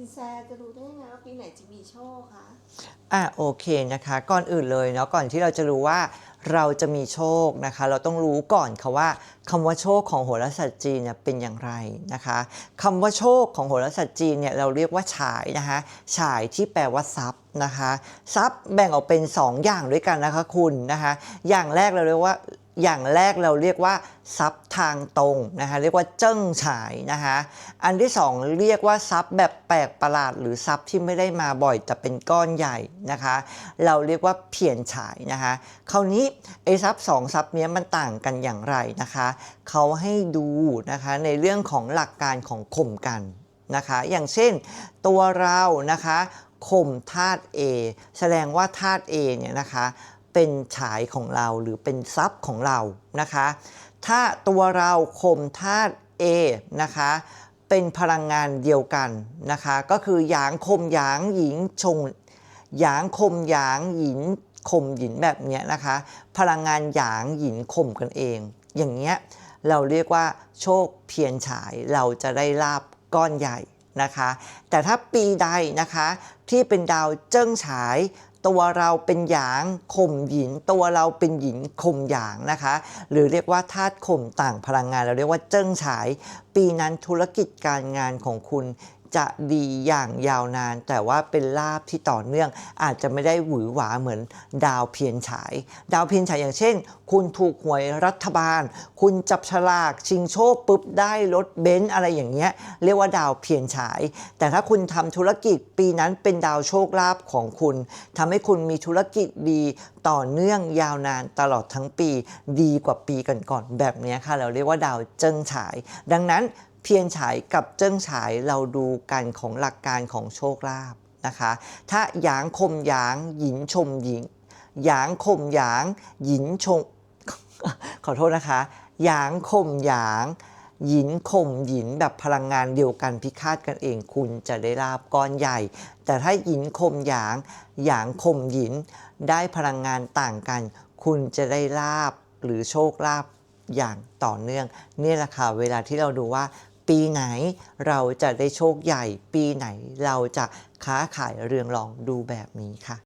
สินแสจะรู้ได้ไงว่าปีไหนจะมีโชคคะอะโอเคนะคะ ก่อนอื่นเลยเนาะก่อนที่เราจะรู้ว่าเราจะมีโชคนะคะ เราต้องรู้ก่อนค่ะว่าคำว่าโชคของโหราศาสตร์จีนเนี่ยเป็นอย่างไรนะคะคำว่าโชคของโหราศาสตร์จีนเนี่ยเราเรียกว่าฉายนะคะฉายที่แปลว่าทรัพย์นะคะทรัพย์แบ่งออกเป็น 2 อย่างด้วยกันนะคะคุณนะคะ อย่างแรกเราเรียกว่า อย่างแรกเราเรียกว่าทรัพย์ทางตรงนะคะเรียกว่าเจิ้งฉายนะคะอันที่สองเรียกว่าทรัพย์แบบแปลกประหลาด หรือทรัพย์ที่ไม่ได้มาบ่อยแต่เป็นก้อนใหญ่นะคะ เราเรียกว่าเพียนฉายนะคะคราวนี้ไอ้ทรัพย์สองทรัพย์เนี้ยมันต่างกันอย่างไรนะคะเขาให้ดูนะคะในเรื่องของหลักการของข่มกันนะคะอย่างเช่นตัวเรานะคะข่มธาตุ A แสดงว่าธาตุ A เนี่ยนะคะ เป็นฉายของเราหรือเป็นทรัพย์ของเรานะคะ ถ้าตัวเราข่มธาตุ A นะคะเป็นพลังงานเดียวกันนะคะก็คือหยางคมหยางหญิงชงหยางคมหยางหยินคมหยินแบบเนี้ยนะคะ พลังงานหยางหยินข่มกันเอง อย่างเงี้ยเราเรียกว่าโชคเพียรฉายเราจะได้ลาบก้อนใหญ่นะคะ แต่ถ้าปีใดนะคะที่เป็นดาวเจิ้งฉาย ตัวเราเป็นหยางข่มหยิน ตัวเราเป็นหยินข่มหยางนะคะ หรือเรียกว่าธาตุข่มต่างพลังงาน เราเรียกว่าเจิ้งฉาย ปีนั้นธุรกิจการงานของคุณ จะดีอย่างยาวนาน แต่ว่าเป็นลาบที่ต่อเนื่อง อาจจะไม่ได้หวือหวาเหมือนดาวเพียรฉาย ดาวเพียรฉายอย่างเช่น คุณถูกหวยรัฐบาล คุณจับฉลากชิงโชคปุ๊บได้รถเบนซ์อะไรอย่างเงี้ยเรียกว่าดาวเพียรฉาย แต่ถ้าคุณทำธุรกิจปีนั้นเป็นดาวโชคลาภของคุณทำให้คุณมีธุรกิจดีต่อเนื่องยาวนานตลอดทั้งปี ดีกว่าปีก่อนๆแบบนี้ค่ะเราเรียกว่าดาวเจิ้งฉาย ดังนั้น เพียรฉายกับเจิ้งฉายเราดูกันของหลักการของโชคลาภนะคะ ถ้าหยางคมหยางหยินชมหญิงหยางคมหยางหยินชม ขอโทษนะคะหยางคมหยางหยินข่มหยินแบบพลังงานเดียวกันพิฆาตกันเองคุณจะได้ลาบก้อนใหญ่ แต่ถ้าหยินข่มหยางหยางข่มหยิน ได้พลังงานต่างกัน คุณจะได้ลาบหรือโชคลาภ อย่างต่อเนื่องนี่แหละค่ะเวลาที่เราดูว่า ปีไหนเราจะได้โชคใหญ่ ปีไหนเราจะค้าขายเรืองรองดูแบบนี้ค่ะ